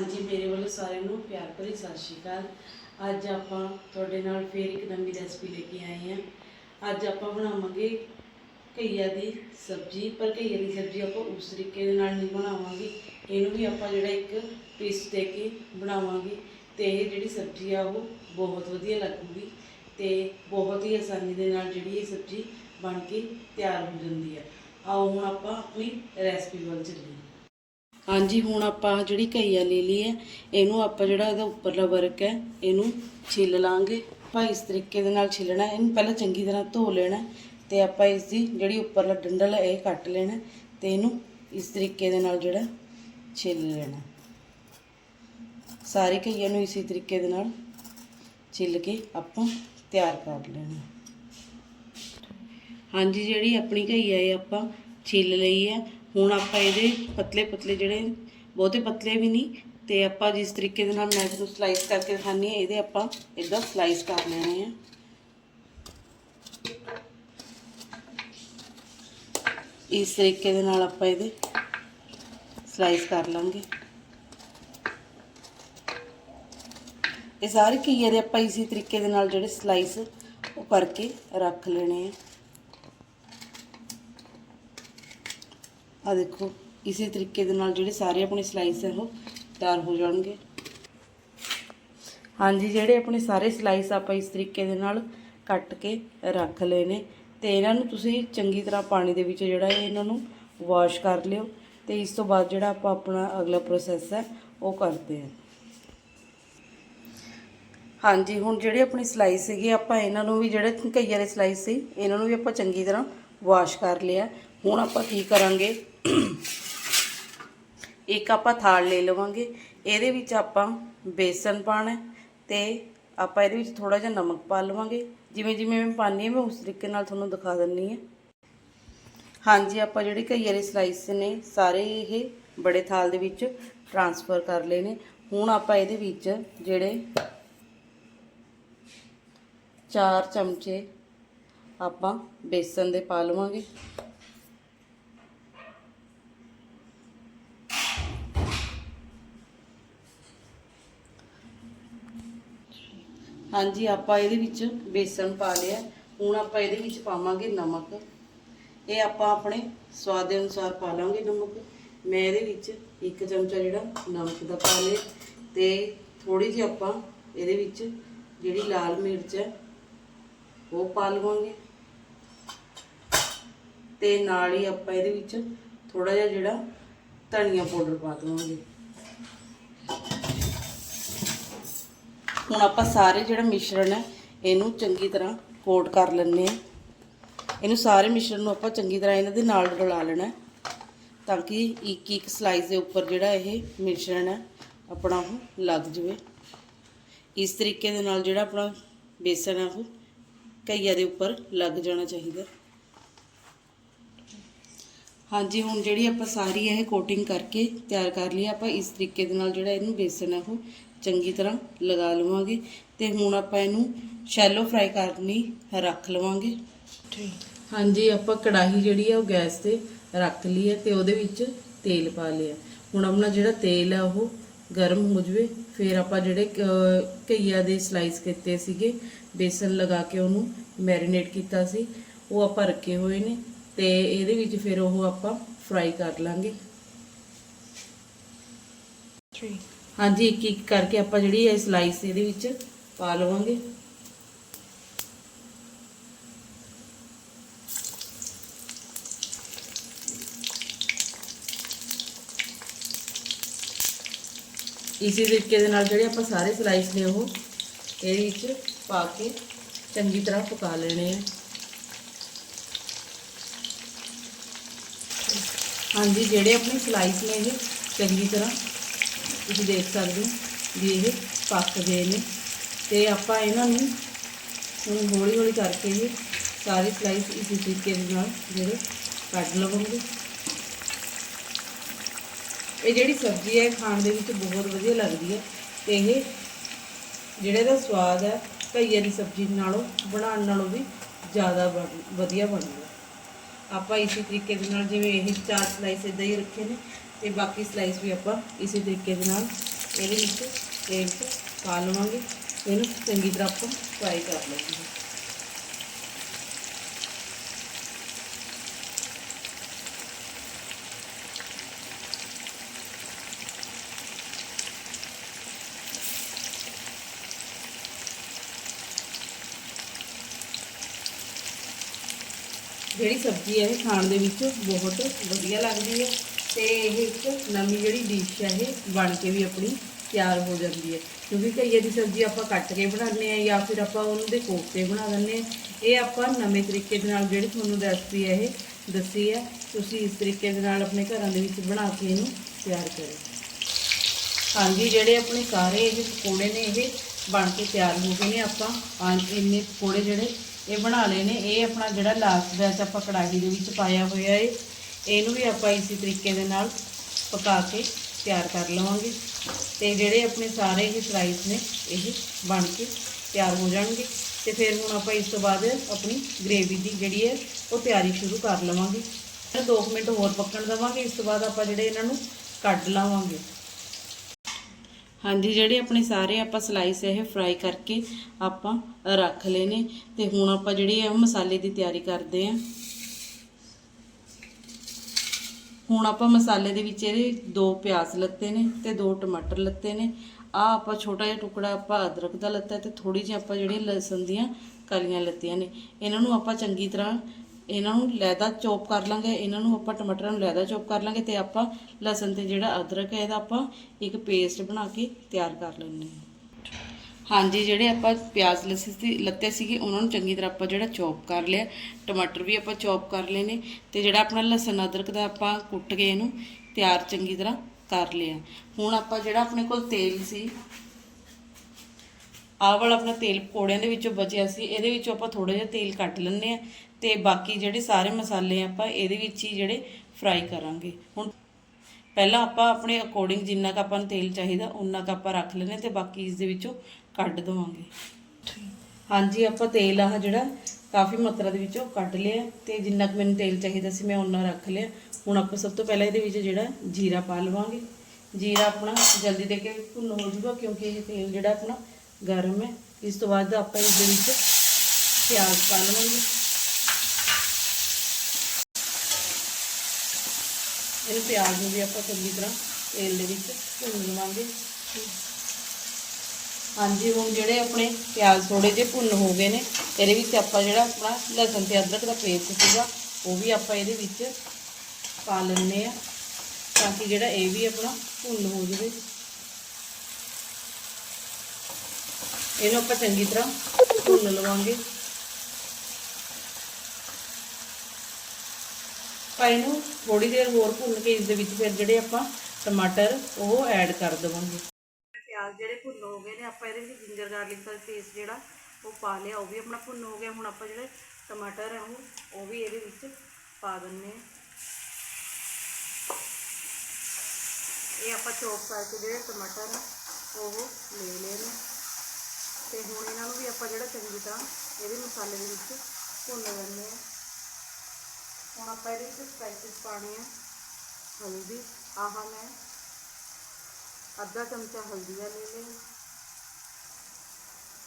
ਹਾਂਜੀ, ਮੇਰੇ ਵੱਲੋਂ ਸਾਰਿਆਂ ਨੂੰ ਪਿਆਰ ਭਰੀ ਸਤਿ ਸ਼੍ਰੀ ਅਕਾਲ। ਅੱਜ ਆਪਾਂ ਤੁਹਾਡੇ ਨਾਲ ਫੇਰ ਇੱਕ ਨਵੀਂ ਰੈਸਪੀ ਲੈ ਕੇ ਆਏ ਹਾਂ। ਅੱਜ ਆਪਾਂ ਬਣਾਵਾਂਗੇ ਘਈਆ ਦੀ ਸਬਜ਼ੀ, ਪਰ ਘਈਆ ਦੀ ਸਬਜ਼ੀ ਆਪਾਂ ਉਸ ਤਰੀਕੇ ਦੇ ਨਾਲ ਨਹੀਂ ਬਣਾਵਾਂਗੇ। ਇਹਨੂੰ ਵੀ ਆਪਾਂ ਜਿਹੜਾ ਇੱਕ ਟਵਿਸਟ ਦੇ ਕੇ ਬਣਾਵਾਂਗੇ ਤੇ ਇਹ ਜਿਹੜੀ ਸਬਜ਼ੀ ਆ ਉਹ ਬਹੁਤ ਵਧੀਆ ਲੱਗੂਗੀ ਤੇ ਬਹੁਤ ਹੀ ਆਸਾਨੀ ਦੇ ਨਾਲ ਜਿਹੜੀ ਇਹ ਸਬਜ਼ੀ ਬਣ ਕੇ ਤਿਆਰ ਹੋ ਜਾਂਦੀ ਆ। ਆਓ ਹੁਣ ਆਪਾਂ ਆਪਣੀ ਰੈਸਪੀ ਵੱਲ ਚੱਲੀਏ। ਹਾਂਜੀ, ਹੁਣ ਆਪਾਂ ਜਿਹੜੀ ਘਈਆ ਲੈ ਲਈ ਹੈ, ਇਹਨੂੰ ਆਪਾਂ ਜਿਹੜਾ ਇਹਦਾ ਉੱਪਰਲਾ ਵਰਕ ਹੈ, ਇਹਨੂੰ ਛਿੱਲ ਲਾਂਗੇ। ਆਪਾਂ ਇਸ ਤਰੀਕੇ ਦੇ ਨਾਲ ਛਿੱਲਣਾ ਇਹਨੂੰ ਪਹਿਲਾਂ ਚੰਗੀ ਤਰ੍ਹਾਂ ਧੋ ਲੈਣਾ ਹੈ ਤੇ ਆਪਾਂ ਇਸ ਦੀ ਜਿਹੜੀ ਉੱਪਰਲਾ ਡੰਡਲ ਹੈ, ਇਹ ਕੱਟ ਲੈਣਾ ਹੈ ਤੇ ਇਹਨੂੰ ਇਸ ਤਰੀਕੇ ਦੇ ਨਾਲ ਜਿਹੜਾ ਛਿੱਲ ਲੈਣਾ ਸਾਰੇ ਸਾਰੀ ਨੂੰ ਇਸੇ ਤਰੀਕੇ ਦੇ ਨਾਲ ਛਿੱਲ ਕੇ ਆਪਾਂ ਤਿਆਰ ਕਰ ਲੈਣਾ ਹਾਂਜੀ, ਜਿਹੜੀ ਆਪਣੀ ਘਈ ਹੈ ਆਪਾਂ ਛਿੱਲ ਲਈ ਹੈ ਹੁਣ ਆਪਾਂ ਇਹਦੇ ਪਤਲੇ ਪਤਲੇ ਜਿਹੜੇ ਬਹੁਤੇ ਪਤਲੇ ਵੀ ਨਹੀਂ, ਤੇ ਆਪਾਂ ਜਿਸ ਤਰੀਕੇ ਦੇ ਨਾਲ ਮੈਂ ਤੁਹਾਨੂੰ ਸਲਾਈਸ ਕਰਕੇ ਦਿਖਾਨੀ ਹੈ, ਇਹਦੇ ਆਪਾਂ ਇਦਾਂ ਸਲਾਈਸ ਕਰ ਲੈਣੇ ਆ। ਇਸ ਤਰੀਕੇ ਦੇ ਨਾਲ ਆਪਾਂ ਇਹਦੇ ਸਲਾਈਸ ਕਰ ਲਾਂਗੇ। ਇਹ ਸਾਰੇ ਘੀਏ ਦੇ ਆਪਾਂ ਇਸੇ ਤਰੀਕੇ ਦੇ ਨਾਲ ਜਿਹੜੇ ਸਲਾਈਸ ਉਹ ਕਰਕੇ ਰੱਖ ਲੈਣੇ ਆ। ਆ ਦੇਖੋ, ਇਸੇ ਤਰੀਕੇ ਦੇ ਨਾਲ ਜਿਹੜੇ ਸਾਰੇ ਆਪਣੇ ਸਲਾਈਸ ਹੈ ਉਹ ਤਿਆਰ ਹੋ ਜਾਣਗੇ। ਹਾਂਜੀ, ਜਿਹੜੇ ਆਪਣੇ ਸਾਰੇ ਸਲਾਈਸ ਆਪਾਂ ਇਸ ਤਰੀਕੇ ਦੇ ਨਾਲ ਕੱਟ ਕੇ ਰੱਖ ਲਏ ਨੇ, ਤੇ ਇਹਨਾਂ ਨੂੰ ਤੁਸੀਂ ਚੰਗੀ ਤਰ੍ਹਾਂ ਪਾਣੀ ਦੇ ਵਿੱਚ ਜਿਹੜਾ ਹੈ ਇਹਨਾਂ ਨੂੰ ਵਾਸ਼ ਕਰ ਲਿਓ, ਤੇ ਇਸ ਤੋਂ ਬਾਅਦ ਜਿਹੜਾ ਆਪਾਂ ਆਪਣਾ ਅਗਲਾ ਪ੍ਰੋਸੈਸ ਹੈ, ਉਹ ਕਰਦੇ ਹਾਂ। ਹਾਂਜੀ, ਹੁਣ ਜਿਹੜੇ ਆਪਣੀ ਸਲਾਈਸ ਸੀਗੇ, ਆਪਾਂ ਇਹਨਾਂ ਨੂੰ ਵੀ ਜਿਹੜੇ ਕਈਆਂ ਦੇ ਸਲਾਈਸ ਸੀ, ਇਹਨਾਂ ਨੂੰ ਵੀ ਆਪਾਂ ਚੰਗੀ ਤਰ੍ਹਾਂ ਵਾਸ਼ ਕਰ ਲਿਆ। ਹੁਣ ਆਪਾਂ ਕੀ ਕਰਾਂਗੇ? ਇੱਕ ਆਪਾਂ ਥਾਲ ਲੈ ਲਵਾਂਗੇ। ਇਹਦੇ ਵਿੱਚ ਆਪਾਂ ਬੇਸਨ ਪਾਣਾ ਹੈ ਤੇ ਆਪਾਂ ਇਹਦੇ ਵਿੱਚ ਥੋੜਾ ਜਿਹਾ ਨਮਕ ਪਾ ਲਵਾਂਗੇ। ਜਿਵੇਂ ਜਿਵੇਂ ਮੈਂ ਪਾਣੀ ਹੈ, ਮੈਂ ਉਸ ਤਰੀਕੇ ਨਾਲ ਤੁਹਾਨੂੰ ਦਿਖਾ ਦਿੰਨੀ ਹੈ। ਹਾਂਜੀ, ਆਪਾਂ ਜਿਹੜੇ ਕਈਆਂ ਦੇ ਸਲਾਈਸ ਨੇ, ਸਾਰੇ ਇਹ ਬੜੇ ਥਾਲ ਦੇ ਵਿੱਚ ਟਰਾਂਸਫਰ ਕਰ ਲਏ ਨੇ। ਹੁਣ ਆਪਾਂ ਇਹਦੇ ਵਿੱਚ ਜਿਹੜੇ 4 ਚਮਚੇ ਆਪਾਂ ਬੇਸਨ ਦੇ ਪਾ ਲਵਾਂਗੇ। ਹਾਂਜੀ, ਆਪਾਂ ਇਹਦੇ ਵਿੱਚ ਬੇਸਨ ਪਾ ਲਿਆ। ਹੁਣ ਆਪਾਂ ਇਹਦੇ ਵਿੱਚ ਪਾਵਾਂਗੇ ਨਮਕ। ਇਹ ਆਪਾਂ ਆਪਣੇ ਸਵਾਦ ਦੇ ਅਨੁਸਾਰ ਪਾ ਲਾਂਗੇ ਨਮਕ। ਮੈਂ ਇਹਦੇ ਵਿੱਚ ਇੱਕ ਚਮਚਾ ਜਿਹੜਾ ਨਮਕ ਦਾ ਪਾ ਲਿਆ। ਤੇ ਥੋੜੀ ਜਿਹੀ ਆਪਾਂ ਇਹਦੇ ਵਿੱਚ ਜਿਹੜੀ ਲਾਲ ਮਿਰਚ ਹੈ, ਉਹ ਪਾ ਲਵਾਂਗੇ। ਤੇ ਨਾਲ ਹੀ ਆਪਾਂ ਇਹਦੇ ਵਿੱਚ ਥੋੜਾ ਜਿਹਾ ਜਿਹੜਾ ਧਨੀਆ ਪਾਊਡਰ ਪਾ ਦਵਾਂਗੇ। ਹੁਣ ਆਪਾਂ ਸਾਰੇ ਜਿਹੜਾ ਮਿਸ਼ਰਣ ਹੈ, ਇਹਨੂੰ ਚੰਗੀ ਤਰ੍ਹਾਂ ਕੋਟ ਕਰ ਲੈਣੇ ਆ ਇਹਨੂੰ ਸਾਰੇ ਮਿਸ਼ਰਣ ਨੂੰ ਆਪਾਂ ਚੰਗੀ ਤਰ੍ਹਾਂ ਇਹਨਾਂ ਦੇ ਨਾਲ ਰਲਾ ਲੈਣਾ ਤਾਂ ਕਿ ਇੱਕ ਇੱਕ ਸਲਾਈਸ ਦੇ ਉੱਪਰ ਜਿਹੜਾ ਇਹ ਮਿਸ਼ਰਣ ਹੈ, ਆਪਣਾ ਉਹ ਲੱਗ ਜਵੇ। ਇਸ ਤਰੀਕੇ ਦੇ ਨਾਲ ਜਿਹੜਾ ਆਪਣਾ ਬੇਸਨ ਹੈ, ਉਹ ਕਈਆ ਦੇ ਉੱਪਰ ਲੱਗ ਜਾਣਾ ਚਾਹੀਦਾ ਹਾਂਜੀ, ਹੁਣ ਜਿਹੜੀ ਆਪਾਂ ਸਾਰੀ ਇਹ ਕੋਟਿੰਗ ਕਰਕੇ ਤਿਆਰ ਕਰ ਲਈ, ਆਪਾਂ ਇਸ ਤਰੀਕੇ ਦੇ ਨਾਲ ਜਿਹੜਾ ਇਹਨੂੰ ਬੇਸਨ ਹੈ, ਉਹ ਚੰਗੀ ਤਰ੍ਹਾਂ ਲਗਾ ਲਵਾਂਗੇ ਤੇ ਹੁਣ ਆਪਾਂ ਇਹਨੂੰ ਸ਼ੈਲੋ ਫਰਾਈ ਕਰਨੀ ਰੱਖ ਲਵਾਂਗੇ। ਹਾਂਜੀ ਆਪਾਂ ਕੜਾਹੀ ਜਿਹੜੀ ਆ ਉਹ ਗੈਸ ਤੇ ਰੱਖ ਲਈ ਹੈ ਤੇ ਉਹਦੇ ਵਿੱਚ ਤੇਲ ਪਾ ਲਿਆ। ਹੁਣ ਆਪਣਾ ਜਿਹੜਾ ਤੇਲ ਹੈ ਉਹ ਗਰਮ ਹੋ ਜਵੇ ਫਿਰ ਆਪਾਂ ਜਿਹੜੇ ਘਈਆ ਦੇ ਸਲਾਈਸ ਕੀਤੇ ਸੀਗੇ ਬੇਸਨ ਲਗਾ ਕੇ ਉਹਨੂੰ ਮੈਰੀਨੇਟ ਕੀਤਾ ਸੀ ਉਹ ਆਪਾਂ ਰੱਖੇ ਹੋਏ ਨੇ ਤੇ ਇਹਦੇ ਵਿੱਚ ਫਿਰ ਉਹ ਆਪਾਂ ਫਰਾਈ ਕਰ ਲਾਂਗੇ। ਹਾਂਜੀ, ਇੱਕ ਇੱਕ ਕਰਕੇ ਆਪਾਂ ਜਿਹੜੀ ਇਹ ਸਲਾਈਸ ਇਹਦੇ ਵਿੱਚ ਪਾ ਲਵਾਂਗੇ। ਇਸੇ ਤਰੀਕੇ ਦੇ ਨਾਲ ਜਿਹੜੇ ਆਪਾਂ ਸਾਰੇ ਸਲਾਈਸ ਨੇ ਉਹ ਇਹਦੇ ਵਿੱਚ ਪਾ ਕੇ ਚੰਗੀ ਤਰ੍ਹਾਂ ਪਕਾ ਲੈਣੇ ਆ। ਹਾਂਜੀ, ਜਿਹੜੇ ਆਪਣੇ ਸਲਾਈਸ ਨੇ ਇਹ ਚੰਗੀ ਤਰ੍ਹਾਂ ਤੁਸੀਂ ਦੇਖ ਸਕਦੇ ਹੋ ਵੀ ਇਹ ਪੱਕ ਗਏ ਨੇ। ਤੇ ਆਪਾਂ ਇਹਨਾਂ ਨੂੰ ਹੁਣ ਹੌਲੀ ਹੌਲੀ ਕਰਕੇ ਇਹ ਸਾਰੇ ਸਲਾਈਸ ਇਸੇ ਤਰੀਕੇ ਦੇ ਨਾਲ ਜਿਹੜੇ ਕੱਢ ਲਵਾਂਗੇ। ਇਹ ਜਿਹੜੀ ਸਬਜ਼ੀ ਹੈ, ਇਹ ਖਾਣ ਦੇ ਵਿੱਚ ਬਹੁਤ ਵਧੀਆ ਲੱਗਦੀ ਹੈ ਤੇ ਇਹ ਜਿਹੜੇ ਦਾ ਸਵਾਦ ਹੈ ਘਈਏ ਦੀ ਸਬਜ਼ੀ ਨਾਲੋਂ, ਬਣਾਉਣ ਨਾਲੋਂ ਵੀ ਜ਼ਿਆਦਾ ਬਣ- ਵਧੀਆ ਬਣਦਾ ਆਪਾਂ ਇਸੇ ਤਰੀਕੇ ਦੇ ਨਾਲ ਜਿਵੇਂ ਇਹ ਚਾਰ ਸਲਾਈਸ ਇਦਾਂ ਹੀ ਰੱਖੇ ਨੇ ਤੇ ਬਾਕੀ ਸਲਾਈਸ ਵੀ ਆਪਾਂ ਇਸੇ ਤਰੀਕੇ ਦੇ ਨਾਲ ਇਹਦੇ ਵਿੱਚ ਤੇਲ 'ਚ ਪਾ ਲਵਾਂਗੇ। ਇਹਨੂੰ ਚੰਗੀ ਤਰ੍ਹਾਂ ਆਪਾਂ ਫਰਾਈ ਕਰ ਲਵਾਂਗੇ। ਜਿਹੜੀ ਸਬਜ਼ੀ ਹੈ ਇਹ ਖਾਣ ਦੇ ਵਿੱਚ ਬਹੁਤ ਵਧੀਆ ਲੱਗਦੀ ਹੈ। ਤੇ ਇਹ ਇੱਕ ਨਵੀਂ ਜਿਹੜੀ ਡਿਸ਼ ਹੈ ਇਹ ਬਣ ਕੇ ਵੀ ਆਪਣੀ ਤਿਆਰ ਹੋ ਜਾਂਦੀ ਹੈ। ਕਿਉਂਕਿ ਕਈਏ ਦੀ ਸਬਜ਼ੀ ਆਪਾਂ ਕੱਟ ਕੇ ਬਣਾਉਂਦੇ ਆ ਜਾਂ ਫਿਰ ਆਪਾਂ ਉਹਨਾਂ ਦੇ ਕੋਫਤੇ ਬਣਾ ਦਿੰਦੇ ਆ ਇਹ ਆਪਾਂ ਨਵੇਂ ਤਰੀਕੇ ਦੇ ਨਾਲ ਜਿਹੜੀ ਤੁਹਾਨੂੰ ਰੈਸਪੀ ਹੈ ਇਹ ਦੱਸੀ ਹੈ, ਤੁਸੀਂ ਇਸ ਤਰੀਕੇ ਦੇ ਨਾਲ ਆਪਣੇ ਘਰਾਂ ਦੇ ਵਿੱਚ ਬਣਾ ਕੇ ਇਹਨੂੰ ਤਿਆਰ ਕਰੋ। ਹਾਂਜੀ, ਜਿਹੜੇ ਆਪਣੇ ਸਾਰੇ ਇਹ ਪਕੌੜੇ ਨੇ ਇਹ ਬਣ ਕੇ ਤਿਆਰ ਹੋ ਗਏ ਨੇ, ਆਪਾਂ ਪੰਜ ਇੰਨੇ ਪਕੌੜੇ ਜਿਹੜੇ ਇਹ ਬਣਾ ਲਏ ਨੇ। ਇਹ ਆਪਣਾ ਜਿਹੜਾ ਲਾਸਟ ਬੈਚ ਆਪਾਂ ਕੜਾਹੀ ਦੇ ਵਿੱਚ ਪਾਇਆ ਹੋਇਆ ਏ। ਇਹਨੂੰ ਵੀ ਆਪਾਂ ਇਸੇ ਤਰੀਕੇ ਦੇ ਨਾਲ ਪਕਾ ਕੇ ਤਿਆਰ ਕਰ ਲਵਾਂਗੇ। ਤੇ ਜਿਹੜੇ ਆਪਣੇ ਸਾਰੇ ਹੀ ਸਲਾਈਸ ਨੇ, ਇਹ ਬਣ ਕੇ ਤਿਆਰ ਹੋ ਜਾਣਗੇ। ਤੇ ਫਿਰ ਹੁਣ ਆਪਾਂ ਇਸ ਤੋਂ ਬਾਅਦ ਆਪਣੀ ਗ੍ਰੇਵੀ ਦੀ ਜਿਹੜੀ ਹੈ, ਉਹ ਤਿਆਰੀ ਸ਼ੁਰੂ ਕਰ ਲਵਾਂਗੇ। 2 ਮਿੰਟ ਹੋਰ ਪੱਕਣ ਦੇਵਾਂਗੇ, ਇਸ ਤੋਂ ਬਾਅਦ ਆਪਾਂ ਜਿਹੜੇ ਇਹਨਾਂ ਨੂੰ ਕੱਢ ਲਾਵਾਂਗੇ। ਹਾਂਜੀ, ਜਿਹੜੇ ਆਪਣੇ ਸਾਰੇ ਆਪਾਂ ਸਲਾਈਸ ਇਹ ਫਰਾਈ ਕਰਕੇ ਆਪਾਂ ਰੱਖ ਲਏ ਨੇ। ਤੇ ਹੁਣ ਆਪਾਂ ਜਿਹੜੀ ਆ ਮਸਾਲੇ ਦੀ ਤਿਆਰੀ ਕਰਦੇ ਆਂ ਹੁਣ ਆਪਾਂ ਮਸਾਲੇ ਦੇ ਵਿੱਚ ਇਹਦੇ ਦੋ ਪਿਆਜ਼ ਲੱਤੇ ਨੇ ਤੇ ਦੋ ਟਮਾਟਰ ਲੱਤੇ ਨੇ। ਆ ਆਪਾਂ ਛੋਟਾ ਜਿਹਾ ਟੁਕੜਾ ਆਪਾਂ ਅਦਰਕ ਦਾ ਲੱਤਾ ਤੇ ਥੋੜੀ ਜਿਹੀ ਆਪਾਂ ਜਿਹੜੀਆਂ ਲਸਣ ਦੀਆਂ ਕਲੀਆਂ ਲੱਤੀਆਂ ਨੇ। ਇਹਨਾਂ ਨੂੰ ਆਪਾਂ ਚੰਗੀ ਤਰ੍ਹਾਂ ਇਹਨਾਂ ਨੂੰ ਲੈਦਾ ਚੌਪ ਕਰ ਲਾਂਗੇ। ਇਹਨਾਂ ਨੂੰ ਆਪਾਂ ਟਮਾਟਰਾਂ ਨੂੰ ਲੈਦਾ ਚੌਪ ਕਰ ਲਾਂਗੇ ਤੇ ਆਪਾਂ ਲਸਣ ਤੇ ਜਿਹੜਾ ਅਦਰਕ ਹੈ ਇਹਦਾ ਆਪਾਂ ਇੱਕ ਪੇਸਟ ਬਣਾ ਕੇ ਤਿਆਰ ਕਰ ਲੈਂਦੇ ਹਾਂ। ਹਾਂਜੀ, ਜਿਹੜੇ ਆਪਾਂ ਪਿਆਜ਼ ਲਸਣ ਸੀ, ਲੱਤੇ ਸੀਗੇ, ਉਹਨਾਂ ਨੂੰ ਚੰਗੀ ਤਰ੍ਹਾਂ ਆਪਾਂ ਜਿਹੜਾ ਚੌਪ ਕਰ ਲਿਆ। ਟਮਾਟਰ ਵੀ ਆਪਾਂ ਚੌਪ ਕਰ ਲਏ ਨੇ ਤੇ ਜਿਹੜਾ ਆਪਣਾ ਲਸਣ ਅਦਰਕ ਦਾ ਆਪਾਂ ਕੁੱਟ ਕੇ ਇਹਨੂੰ ਤਿਆਰ ਚੰਗੀ ਤਰ੍ਹਾਂ ਕਰ ਲਿਆ। ਹੁਣ ਆਪਾਂ ਜਿਹੜਾ ਆਪਣੇ ਕੋਲ ਤੇਲ ਸੀ, ਆਹ ਵਾਲਾ ਆਪਣਾ ਤੇਲ ਪਕੌੜਿਆਂ ਦੇ ਵਿੱਚੋਂ ਬਚਿਆ ਸੀ, ਇਹਦੇ ਵਿੱਚੋਂ ਆਪਾਂ ਥੋੜਾ ਜਿਹਾ ਤੇਲ ਕੱਟ ਲੈਂਦੇ ਆ ਤੇ ਬਾਕੀ ਜਿਹੜੇ ਸਾਰੇ ਮਸਾਲੇ ਆਪਾਂ ਇਹਦੇ ਵਿੱਚ ਹੀ ਜਿਹੜੇ ਫਰਾਈ ਕਰਾਂਗੇ। ਹੁਣ ਪਹਿਲਾਂ ਆਪਾਂ ਆਪਣੇ ਅਕੋਰਡਿੰਗ ਜਿੰਨਾ ਕੁ ਆਪਾਂ ਨੂੰ ਤੇਲ ਚਾਹੀਦਾ ਉਨਾ ਕੁ ਆਪਾਂ ਰੱਖ ਲੈਣੇ ਤੇ ਬਾਕੀ ਇਸ ਦੇ ਵਿੱਚੋਂ ਕੱਢ ਦਵਾਂਗੇ। ਹਾਂਜੀ ਆਪਾਂ ਤੇਲ ਆਹ ਜਿਹੜਾ ਕਾਫੀ ਮਾਤਰਾ ਦੇ ਵਿੱਚੋਂ ਕੱਢ ਲਿਆ ਤੇ ਜਿੰਨਾ ਕੁ ਮੈਨੂੰ ਤੇਲ ਚਾਹੀਦਾ ਸੀ ਮੈਂ ਉਨਾ ਰੱਖ ਲਿਆ। ਹੁਣ ਆਪਾਂ ਸਭ ਤੋਂ ਪਹਿਲਾਂ ਇਹਦੇ ਵਿੱਚ ਜਿਹੜਾ ਜੀਰਾ ਪਾ ਲਵਾਂਗੇ। ਜੀਰਾ ਆਪਣਾ ਜਲਦੀ ਦੇ ਕੇ ਭੁੰਨ ਹੋ ਜਾਊਗਾ ਕਿਉਂਕਿ ਇਹ ਤੇਲ ਜਿਹੜਾ ਆਪਣਾ ਗਰਮ ਹੈ। ਇਸ ਤੋਂ ਬਾਅਦ ਆਪਾਂ ਇਸ ਦੇ ਵਿੱਚ ਪਿਆਜ਼ ਪਾ ਲਵਾਂਗੇ। ਇਹ ਪਿਆਜ਼ ਨੂੰ ਵੀ ਆਪਾਂ ਚੰਗੀ ਤਰ੍ਹਾਂ ਤੇਲ ਦੇ ਵਿੱਚ ਭੁੰਨ ਲਵਾਂਗੇ। ਹਾਂਜੀ, ਹੁਣ ਜਿਹੜੇ ਆਪਣੇ ਪਿਆਜ਼ ਥੋੜੇ ਜਿਹੇ ਭੁੰਨ ਹੋ ਗਏ ਨੇ, ਇਹਦੇ ਵਿੱਚ ਆਪਾਂ ਜਿਹੜਾ ਆਪਣਾ ਲਸਣ ਤੇ ਅਦਰਕ ਦਾ ਪੇਸਟ ਸੀਗਾ, ਉਹ ਵੀ ਆਪਾਂ ਇਹਦੇ ਵਿੱਚ ਪਾ ਲੈਣੇ ਆ ਤਾਂ ਕਿ ਜਿਹੜਾ ਇਹ ਵੀ ਆਪਣਾ ਭੁੰਨ ਹੋ ਜਾਵੇ। ਇਹਨੂੰ ਆਪਾਂ ਚੰਗੀ ਤਰ੍ਹਾਂ ਭੁੰਨ ਲਵਾਂਗੇ। ਆਪਾਂ ਇਹਨੂੰ ਥੋੜੀ ਦੇਰ ਹੋਰ ਭੁੰਨ ਕੇ ਇਸ ਦੇ ਵਿੱਚ ਫਿਰ ਜਿਹੜੇ ਆਪਾਂ ਟਮਾਟਰ, ਉਹ ਐਡ ਕਰ ਦੇਵਾਂਗੇ। ਪਿਆਜ਼ ਜਿਹੜੇ ਭੁੰਨ ਹੋ ਗਏ ਨੇ, ਆਪਾਂ ਇਹਦੇ ਵਿੱਚ ਜਿੰਜਰ ਗਾਰਲਿਕ ਦਾ ਪੇਸਟ ਜਿਹੜਾ ਉਹ ਪਾ ਲਿਆ, ਉਹ ਵੀ ਆਪਣਾ ਭੁੰਨ ਹੋ ਗਿਆ। ਹੁਣ ਆਪਾਂ ਜਿਹੜੇ ਟਮਾਟਰ ਹੈ ਉਹ ਵੀ ਇਹਦੇ ਵਿੱਚ ਪਾ ਦਿੰਨੇ ਇਹ ਆਪਾਂ ਚੌਪ ਕਰਕੇ ਜਿਹੜੇ ਟਮਾਟਰ ਆ, ਉਹ ਲੈ ਲਏ ਨੇ। ਤੇ ਹੁਣ ਇਹਨਾਂ ਨੂੰ ਵੀ ਆਪਾਂ ਜਿਹੜਾ ਚੰਗੀ ਤਰ੍ਹਾਂ ਇਹਦੇ ਮਸਾਲੇ ਦੇ ਵਿੱਚ ਭੁੰਨ ਲੈਂਦੇ ਆ ਹੁਣ ਆਪਾਂ ਇਹਦੇ ਵਿੱਚ ਸਪਾਈਸਿਸ ਪਾਣੇ ਆ। ਹਲਦੀ, ਆਹ ਮੈਂ ਅੱਧਾ ਚਮਚਾ ਹਲਦੀ ਦਾ ਲੈ ਲਿਆ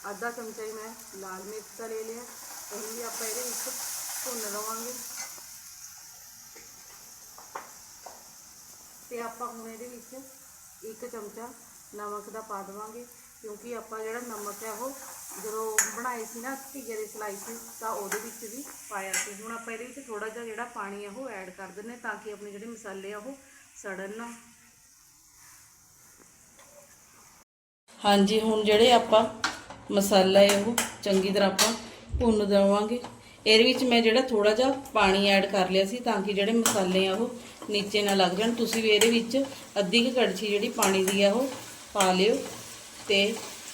ਅੱਧਾ ਚਮਚਾ ਹੀ ਮੈਂ ਲਾਲ ਮਿਰਚ ਦਾ ਲੈ ਲਿਆ ਉਹਨੂੰ ਵੀ ਆਪਾਂ ਇਹਦੇ ਵਿੱਚ ਭੁੰਨ ਲਵਾਂਗੇ ਤੇ ਆਪਾਂ ਹੁਣ ਇਹਦੇ ਵਿੱਚ ਇੱਕ ਚਮਚਾ ਨਮਕ ਦਾ ਪਾ ਦੇਵਾਂਗੇ ਕਿਉਂਕਿ ਆਪਾਂ ਜਿਹੜਾ ਨਮਕ ਹੈ ਉਹ ਜਦੋਂ ਬਣਾਏ ਸੀ ਨਾ ਘੀਏ ਦੇ ਸਲਾਈਸਿਸ ਤਾਂ ਉਹਦੇ ਵਿੱਚ ਵੀ ਪਾਇਆ ਸੀ ਹੁਣ ਆਪਾਂ ਇਹਦੇ ਵਿੱਚ ਥੋੜਾ ਜਿਹਾ ਜਿਹੜਾ ਪਾਣੀ ਹੈ ਉਹ ਐਡ ਕਰ ਦਿੰਨੇ ਤਾਂ ਕਿ ਆਪਣੇ ਜਿਹੜੇ ਮਸਾਲੇ ਆ ਉਹ ਸੜਨ ਨਾ ਹਾਂਜੀ, ਹੁਣ ਜਿਹੜੇ ਆਪਾਂ ਮਸਾਲਾ ਹੈ ਉਹ ਚੰਗੀ ਤਰ੍ਹਾਂ ਆਪਾਂ ਭੁੰਨ ਦੇਵਾਂਗੇ। ਇਹਦੇ ਵਿੱਚ ਮੈਂ ਜਿਹੜਾ ਥੋੜਾ ਜਿਹਾ ਪਾਣੀ ਐਡ ਕਰ ਲਿਆ ਸੀ ਤਾਂ ਕਿ ਜਿਹੜੇ ਮਸਾਲੇ ਆ ਉਹ ਨੀਚੇ ਨਾ ਲੱਗ ਜਾਣ। ਤੁਸੀਂ ਵੀ ਇਹਦੇ ਵਿੱਚ ਅੱਧੀ ਕੁ ਕੜਛੀ ਜਿਹੜੀ ਪਾਣੀ ਦੀ ਆ ਉਹ ਪਾ ਲਿਓ ਤੇ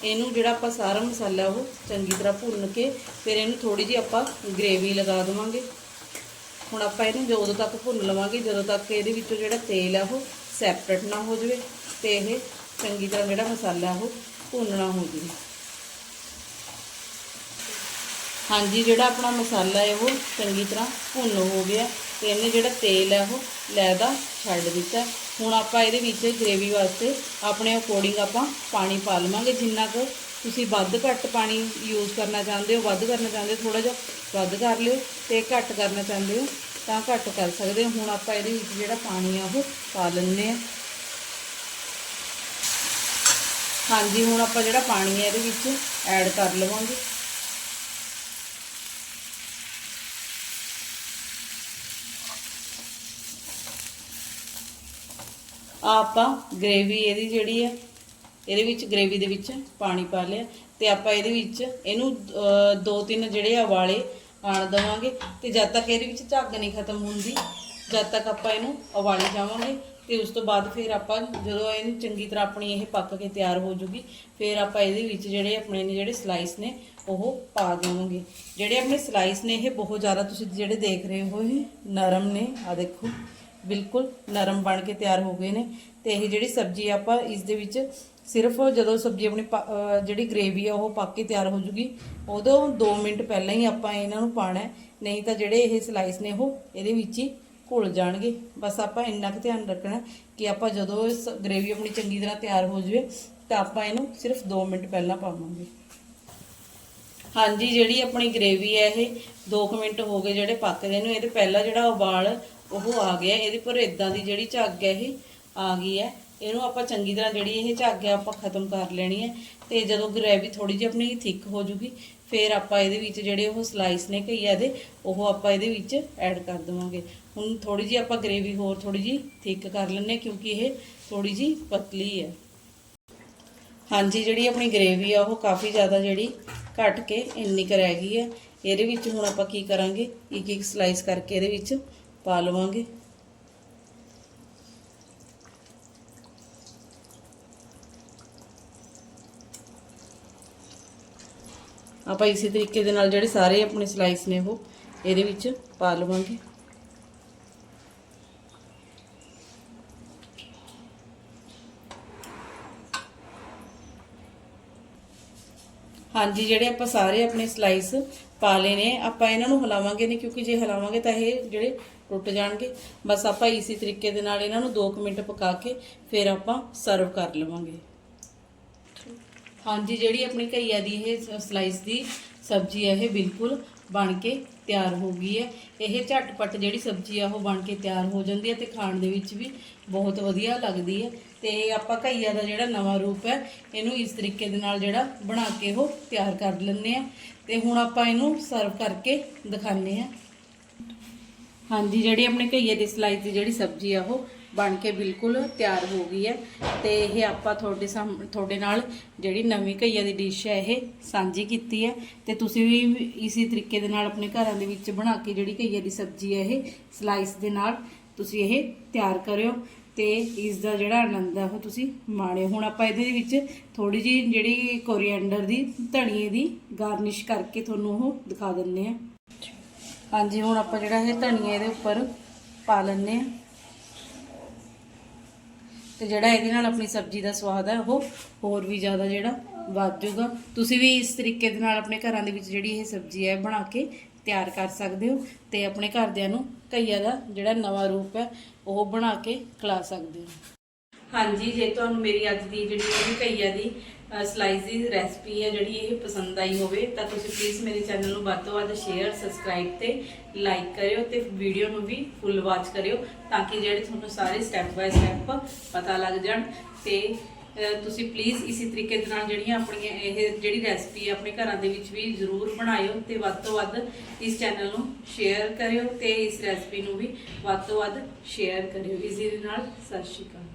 ਇਹਨੂੰ ਜਿਹੜਾ ਆਪਾਂ ਸਾਰਾ ਮਸਾਲਾ ਉਹ ਚੰਗੀ ਤਰ੍ਹਾਂ ਭੁੰਨ ਕੇ ਫਿਰ ਇਹਨੂੰ ਥੋੜੀ ਜਿਹੀ ਆਪਾਂ ਗ੍ਰੇਵੀ ਲਗਾ ਦੇਵਾਂਗੇ। ਹੁਣ ਆਪਾਂ ਇਹਨੂੰ ਜਦੋਂ ਤੱਕ ਭੁੰਨ ਲਵਾਂਗੇ, ਜਦੋਂ ਤੱਕ ਇਹਦੇ ਵਿੱਚੋਂ ਜਿਹੜਾ ਤੇਲ ਆ ਉਹ ਸੈਪਰੇਟ ਨਾ ਹੋ ਜਾਵੇ ਤੇ ਇਹ ਚੰਗੀ ਤਰ੍ਹਾਂ ਜਿਹੜਾ ਮਸਾਲਾ ਉਹ ਭੁੰਨਣਾ ਹੋ ਜਾਵੇ। ਹਾਂਜੀ, ਜਿਹੜਾ ਆਪਣਾ ਮਸਾਲਾ ਹੈ ਉਹ ਚੰਗੀ ਤਰ੍ਹਾਂ ਭੁੰਨ ਹੋ ਗਿਆ। ਤੇ ਇਹਨੇ ਜਿਹੜਾ ਤੇਲ ਹੈ ਉਹ ਲੈਦਾ ਛੱਡ ਦਿੱਤਾ। ਹੁਣ ਆਪਾਂ ਇਹਦੇ ਵਿੱਚ ਗ੍ਰੇਵੀ ਵਾਸਤੇ ਆਪਣੇ ਅਕੋਰਡਿੰਗ ਆਪਾਂ ਪਾਣੀ ਪਾ ਲਵਾਂਗੇ। ਜਿੰਨਾ ਕੁ ਤੁਸੀਂ ਵੱਧ ਘੱਟ ਪਾਣੀ ਯੂਜ਼ ਕਰਨਾ ਚਾਹੁੰਦੇ ਹੋ, ਵੱਧ ਕਰਨਾ ਚਾਹੁੰਦੇ ਹੋ ਥੋੜਾ ਜਿਹਾ ਵੱਧ ਕਰ ਲਿਓ ਤੇ ਘੱਟ ਕਰਨਾ ਚਾਹੁੰਦੇ ਹੋ ਤਾਂ ਘੱਟ ਕਰ ਸਕਦੇ ਹੋ। ਹੁਣ ਆਪਾਂ ਇਹਦੇ ਵਿੱਚ ਜਿਹੜਾ ਪਾਣੀ ਆ ਉਹ ਪਾ ਲੈਂਦੇ ਆ ਹਾਂਜੀ, ਹੁਣ ਆਪਾਂ ਜਿਹੜਾ ਪਾਣੀ ਹੈ ਇਹਦੇ ਵਿੱਚ ਐਡ ਕਰ ਲਵਾਂਗੇ। ਆਪਾਂ ਗ੍ਰੇਵੀ ਇਹਦੀ ਜਿਹੜੀ ਹੈ, ਇਹਦੇ ਵਿੱਚ ਗ੍ਰੇਵੀ ਦੇ ਵਿੱਚ ਪਾਣੀ ਪਾ ਲਿਆ ਤੇ ਆਪਾਂ ਇਹਦੇ ਵਿੱਚ ਇਹਨੂੰ ਦੋ ਤਿੰਨ ਜਿਹੜੇ ਆ ਉਬਾਲੇ ਆਣ ਦਵਾਂਗੇ ਤੇ ਜਦ ਤੱਕ ਇਹਦੇ ਵਿੱਚ ਝੱਗ ਨਹੀਂ ਖਤਮ ਹੁੰਦੀ, ਜਦ ਤੱਕ ਆਪਾਂ ਇਹਨੂੰ ਉਬਾਲੀ ਜਾਵਾਂਗੇ ਤੇ ਉਸ ਤੋਂ ਬਾਅਦ ਫਿਰ ਆਪਾਂ ਜਦੋਂ ਇਹਨੂੰ ਚੰਗੀ ਤਰ੍ਹਾਂ ਆਪਣੀ ਇਹ ਪੱਕ ਕੇ ਤਿਆਰ ਹੋ ਜੂਗੀ, ਫਿਰ ਆਪਾਂ ਇਹਦੇ ਵਿੱਚ ਜਿਹੜੇ ਆਪਣੇ ਨੇ ਜਿਹੜੇ ਸਲਾਈਸ ਨੇ, ਉਹ ਪਾ ਦੇਵਾਂਗੇ। ਜਿਹੜੇ ਆਪਣੇ ਸਲਾਈਸ ਨੇ, ਇਹ ਬਹੁਤ ਜ਼ਿਆਦਾ ਤੁਸੀਂ ਜਿਹੜੇ ਦੇਖ ਰਹੇ ਹੋ, ਇਹ ਨਰਮ ਨੇ। ਆ ਦੇਖੋ, ਬਿਲਕੁਲ ਨਰਮ ਬਣ ਕੇ ਤਿਆਰ ਹੋ ਗਏ ਨੇ। ਤੇ ਇਹ ਜਿਹੜੀ ਸਬਜ਼ੀ ਆਪਾਂ ਇਸ ਦੇ ਵਿੱਚ ਸਿਰਫ ਜਦੋਂ ਸਬਜ਼ੀ ਆਪਣੀ ਪ- ਜਿਹੜੀ ਗ੍ਰੇਵੀ ਆ, ਉਹ ਪੱਕ ਕੇ ਤਿਆਰ ਹੋ ਜੂਗੀ, ਉਦੋਂ 2 ਮਿੰਟ ਪਹਿਲਾਂ ਹੀ ਆਪਾਂ ਇਹਨਾਂ ਨੂੰ ਪਾਣਾ ਨਹੀਂ ਤਾਂ ਜਿਹੜੇ ਇਹ ਸਲਾਈਸ ਨੇ, ਉਹ ਇਹਦੇ ਵਿੱਚ ਹੀ ਘੁਲ ਜਾਣਗੇ। ਬਸ ਆਪਾਂ ਇੰਨਾ ਕੁ ਧਿਆਨ ਰੱਖਣਾ ਕਿ ਆਪਾਂ ਜਦੋਂ ਇਸ ਗ੍ਰੇਵੀ ਆਪਣੀ ਚੰਗੀ ਤਰ੍ਹਾਂ ਤਿਆਰ ਹੋ ਜਾਵੇ, ਤਾਂ ਆਪਾਂ ਇਹਨੂੰ ਸਿਰਫ 2 ਮਿੰਟ ਪਹਿਲਾਂ ਪਾਵਾਂਗੇ। ਹਾਂਜੀ, ਜਿਹੜੀ ਆਪਣੀ ਗ੍ਰੇਵੀ ਹੈ ਇਹ 2 ਮਿੰਟ ਹੋ ਗਏ ਜਿਹੜੇ ਪੱਕਦੇ ਨੂੰ, ਇਹਦੇ ਪਹਿਲਾ ਜਿਹੜਾ ਉਬਾਲ ਉਹ ਆ ਗਿਆ, ਇਹਦੇ ਪਰ ਇਦਾਂ ਦੀ ਜਿਹੜੀ ਝੱਗ ਹੈ ਇਹ ਆ ਗਈ ਹੈ। ਇਹਨੂੰ ਆਪਾਂ ਚੰਗੀ ਤਰ੍ਹਾਂ ਜਿਹੜੀ ਇਹ ਝੱਗ ਹੈ, ਆਪਾਂ ਖਤਮ ਕਰ ਲੈਣੀ ਹੈ ਤੇ ਜਦੋਂ ਗ੍ਰੇਵੀ ਥੋੜੀ ਜਿਹੀ ਆਪਣੀ ਥਿੱਕ ਹੋ ਜੂਗੀ ਫਿਰ ਆਪਾਂ ਇਹਦੇ ਵਿੱਚ ਜਿਹੜੇ ਉਹ ਸਲਾਈਸ ਨੇ ਘਈਆ ਦੇ ਉਹ ਆਪਾਂ ਇਹਦੇ ਵਿੱਚ ਐਡ ਕਰ ਦੇਵਾਂਗੇ। ਹੁਣ ਥੋੜੀ ਜਿਹੀ ਆਪਾਂ ਗ੍ਰੇਵੀ ਹੋਰ ਥੋੜੀ ਜਿਹੀ ਥਿਕ ਕਰ ਲੈਣੇ ਕਿਉਂਕਿ ਇਹ ਥੋੜੀ ਜਿਹੀ ਪਤਲੀ ਹੈ ਹਾਂਜੀ, ਜਿਹੜੀ ਆਪਣੀ ਗ੍ਰੇਵੀ ਆ, ਉਹ ਕਾਫੀ ਜ਼ਿਆਦਾ ਜਿਹੜੀ ਘਟ ਕੇ ਇੰਨੀ ਕੁ ਰਹਿ ਗਈ ਹੈ ਇਹਦੇ ਵਿੱਚ ਹੁਣ ਆਪਾਂ ਕੀ ਕਰਾਂਗੇ? ਇੱਕ ਇੱਕ ਸਲਾਈਸ ਕਰਕੇ ਇਹਦੇ ਵਿੱਚ ਪਾ ਲਵਾਂਗੇ। ਆਪਾਂ ਇਸੇ ਤਰੀਕੇ ਦੇ ਨਾਲ ਜਿਹੜੇ ਸਾਰੇ ਆਪਣੇ ਸਲਾਈਸ ਨੇ ਉਹ ਇਹਦੇ ਵਿੱਚ ਪਾ ਲਵਾਂਗੇ। ਹਾਂਜੀ, ਜਿਹੜੇ ਆਪਾਂ ਸਾਰੇ ਆਪਣੇ ਸਲਾਈਸ ਪਾ ਲਏ ਨੇ, ਆਪਾਂ ਇਹਨਾਂ ਨੂੰ ਹਿਲਾਵਾਂਗੇ ਨਹੀਂ, ਕਿਉਂਕਿ ਜੇ ਹਿਲਾਵਾਂਗੇ ਤਾਂ ਇਹ ਜਿਹੜੇ ਟੁੱਟ ਜਾਣਗੇ। ਬਸ ਆਪਾਂ ਇਸੇ ਤਰੀਕੇ ਦੇ ਨਾਲ ਇਹਨਾਂ ਨੂੰ 2 ਮਿੰਟ ਪਕਾ ਕੇ ਫਿਰ ਆਪਾਂ ਸਰਵ ਕਰ ਲਵਾਂਗੇ। ਹਾਂਜੀ, ਜਿਹੜੀ ਆਪਣੀ ਘਈਆ ਦੀ ਇਹ ਸਲਾਈਸ ਦੀ ਸਬਜ਼ੀ ਹੈ ਇਹ ਬਿਲਕੁਲ ਬਣ ਕੇ ਤਿਆਰ ਹੋ ਗਈ ਹੈ ਇਹ ਝਟਪਟ ਜਿਹੜੀ ਸਬਜ਼ੀ ਆ, ਉਹ ਬਣ ਕੇ ਤਿਆਰ ਹੋ ਜਾਂਦੀ ਹੈ ਤੇ ਖਾਣ ਦੇ ਵਿੱਚ ਵੀ ਬਹੁਤ ਵਧੀਆ ਲੱਗਦੀ ਹੈ ਤੇ ਆਪਾਂ ਘਈਆ ਦਾ ਜਿਹੜਾ ਨਵਾਂ ਰੂਪ ਹੈ ਇਹਨੂੰ ਇਸ ਤਰੀਕੇ ਦੇ ਨਾਲ ਜਿਹੜਾ ਬਣਾ ਕੇ ਉਹ ਤਿਆਰ ਕਰ ਲੈਂਦੇ ਆ। ਤੇ ਹੁਣ ਆਪਾਂ ਇਹਨੂੰ ਸਰਵ ਕਰਕੇ ਦਿਖਾਉਂਦੇ ਆ। ਹਾਂਜੀ, ਜਿਹੜੀ ਆਪਣੇ ਘਈਏ ਦੀ ਸਲਾਈਸ ਦੀ ਜਿਹੜੀ ਸਬਜ਼ੀ ਆ, ਉਹ ਬਣ ਕੇ ਬਿਲਕੁਲ ਤਿਆਰ ਹੋ ਗਈ ਹੈ। ਤੇ ਇਹ ਆਪਾਂ ਤੁਹਾਡੇ ਸਾਹਮ- ਤੁਹਾਡੇ ਨਾਲ ਜਿਹੜੀ ਨਵੀਂ ਘਈਆ ਦੀ ਡਿਸ਼ ਹੈ, ਇਹ ਸਾਂਝੀ ਕੀਤੀ ਹੈ। ਤੇ ਤੁਸੀਂ ਵੀ ਇਸੇ ਤਰੀਕੇ ਦੇ ਨਾਲ ਆਪਣੇ ਘਰਾਂ ਦੇ ਵਿੱਚ ਬਣਾ ਕੇ ਜਿਹੜੀ ਘਈਆ ਦੀ ਸਬਜ਼ੀ ਹੈ, ਇਹ ਸਲਾਈਸ ਦੇ ਨਾਲ ਤੁਸੀਂ ਇਹ ਤਿਆਰ ਕਰਿਓ। ਤੇ ਇਸ ਦਾ ਜਿਹੜਾ ਆਨੰਦ ਆ, ਉਹ ਤੁਸੀਂ ਮਾਣਿਓ। ਹੁਣ ਆਪਾਂ ਇਹਦੇ ਵਿੱਚ ਥੋੜੀ ਜਿਹੀ ਜਿਹੜੀ ਕੋਰੀਐਂਡਰ ਦੀ, ਧਨੀਏ ਦੀ ਗਾਰਨਿਸ਼ ਕਰਕੇ ਤੁਹਾਨੂੰ ਉਹ ਦਿਖਾ ਦਿੰਨੇ ਆ ਹਾਂਜੀ, ਹੁਣ ਆਪਾਂ ਜਿਹੜਾ ਇਹ ਧਨੀਆ ਇਹਦੇ ਉੱਪਰ ਪਾ ਲੈਂਦੇ ਆ ਤੇ ਜਿਹੜਾ ਇਹਦੇ ਨਾਲ ਆਪਣੀ ਸਬਜ਼ੀ ਦਾ ਸਵਾਦ ਹੈ ਉਹ ਹੋਰ ਵੀ ਜ਼ਿਆਦਾ ਜਿਹੜਾ ਵੱਧ ਜਾਊਗਾ। ਤੁਸੀਂ ਵੀ ਇਸ ਤਰੀਕੇ ਦੇ ਨਾਲ ਆਪਣੇ ਘਰਾਂ ਦੇ ਵਿੱਚ ਜਿਹੜੀ ਇਹ ਸਬਜ਼ੀ ਹੈ, ਬਣਾ ਕੇ ਤਿਆਰ ਕਰ ਸਕਦੇ ਹੋ ਤੇ ਆਪਣੇ ਘਰਦਿਆਂ ਨੂੰ ਘਈਆ ਦਾ ਜਿਹੜਾ ਨਵਾਂ ਰੂਪ ਹੈ, ਉਹ ਬਣਾ ਕੇ ਖਿਲਾ ਸਕਦੇ ਹੋ। ਹਾਂਜੀ, ਜੇ ਤੁਹਾਨੂੰ ਮੇਰੀ ਅੱਜ ਦੀ ਜਿਹੜੀ ਇਹ ਘਈਆ ਦੀ ਸਲਾਈਸ ਦੀ ਰੈਸਪੀ ਹੈ ਜਿਹੜੀ ਇਹ ਪਸੰਦ ਆਈ ਹੋਵੇ, ਤਾਂ ਤੁਸੀਂ ਪਲੀਜ਼ ਮੇਰੇ ਚੈਨਲ ਨੂੰ ਵੱਧ ਤੋਂ ਵੱਧ ਸ਼ੇਅਰ ਸਬਸਕ੍ਰਾਈਬ ਤੇ ਲਾਈਕ ਕਰਿਓ ਤੇ ਵੀਡੀਓ ਨੂੰ ਵੀ ਫੁੱਲ ਵਾਚ ਕਰਿਓ, ਤਾਂ ਕਿ ਜਿਹੜੇ ਤੁਹਾਨੂੰ ਸਾਰੇ ਸਟੈਪ ਬਾਏ ਸਟੈਪ ਪਤਾ ਲੱਗ ਜਾਣ। ਤੇ ਤੁਸੀਂ ਪਲੀਜ਼ ਇਸੇ ਤਰੀਕੇ ਦੇ ਨਾਲ ਜਿਹੜੀਆਂ ਆਪਣੀਆਂ ਇਹ ਜਿਹੜੀ ਰੈਸਪੀ ਹੈ ਆਪਣੇ ਘਰਾਂ ਦੇ ਵਿੱਚ ਵੀ ਜ਼ਰੂਰ ਬਣਾਇਓ ਤੇ ਵੱਧ ਤੋਂ ਵੱਧ ਇਸ ਚੈਨਲ ਨੂੰ ਸ਼ੇਅਰ ਕਰਿਓ ਤੇ ਇਸ ਰੈਸਪੀ ਨੂੰ ਵੀ ਵੱਧ ਤੋਂ ਵੱਧ ਸ਼ੇਅਰ ਕਰਿਓ। ਇਸੇ ਦੇ ਨਾਲ ਸਤਿ ਸ਼੍ਰੀ ਅਕਾਲ।